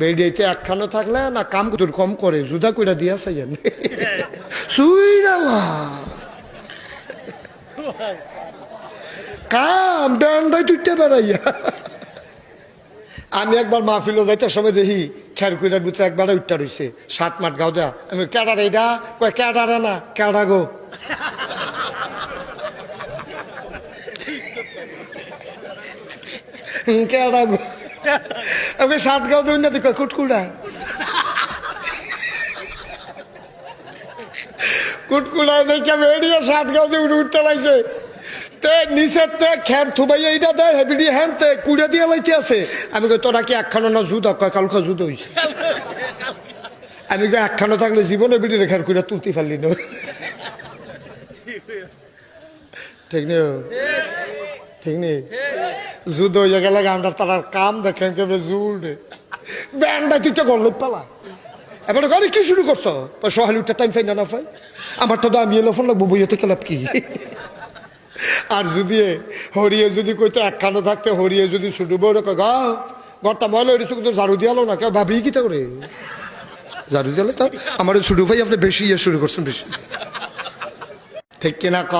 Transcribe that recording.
বেডিয়েতে একখানো থাকলে না কাম দূর কম করে, জুদা কইরা দিয়া চাইয়েন সুইরালা কাম ডান্ডাই তুইতে বেড়াইয়া। আমি একবার মাহফিল যাইতে সময় দেখি, খের কুইরার ভিতরে একবার উঠটা রইছে, সাত মাঠ গাও দেয়া। আমি ক্যাডার এইটা কয় ক্যাডারে না? ক্যাডা গো? ক্যাডা গো? আমি সাত গাও দিন না দেখো, কুটকুড়া। কুটকুড়া দেখে বেরিয়ে সাত গাও দিয়ে উঠতে লাগছে। তে, নিচের তে, খের থুবাই এইটা দেয় হেবিডি হ্যান তে, কুড়ে দিয়ে লাইতে আছে। আমি কই, তোরা কি একখানো না জুদ? কয়, কালকে জুদ হইছে। আমি কই, একখানো থাকলে জীবনে বিডি রেখার কুড়ে তুলতে পারলি না। ঠিক নেই ঠিক নেই। জুদ হয়ে গেলে আমরা তার কাম দেখেন কেবে জুড়ে। ব্যান্ডা তুই তো গল্ল পালা। এবারে ঘরে কি শুরু করছ? সহালি উঠতে টাইম ফাই না ফাই আমার তো আমি এলো ফোন লাগবো বইয়েতে খেলাপ কি? আর যদি হরিয়ে যদি কইতো একখানো থাকতে, হরিয়ে যদি শুধু বড় কয় গা, ঘরটা ময়লা হয়েছে কিন্তু ঝাড়ু দিয়ালো না, কেউ ভাবি কি তা করে? ঝাড়ু দিয়ালে তো আমার শুরু ভাই, আপনি বেশি ইয়ে শুরু করছেন, বেশি। ঠিক কিনা ক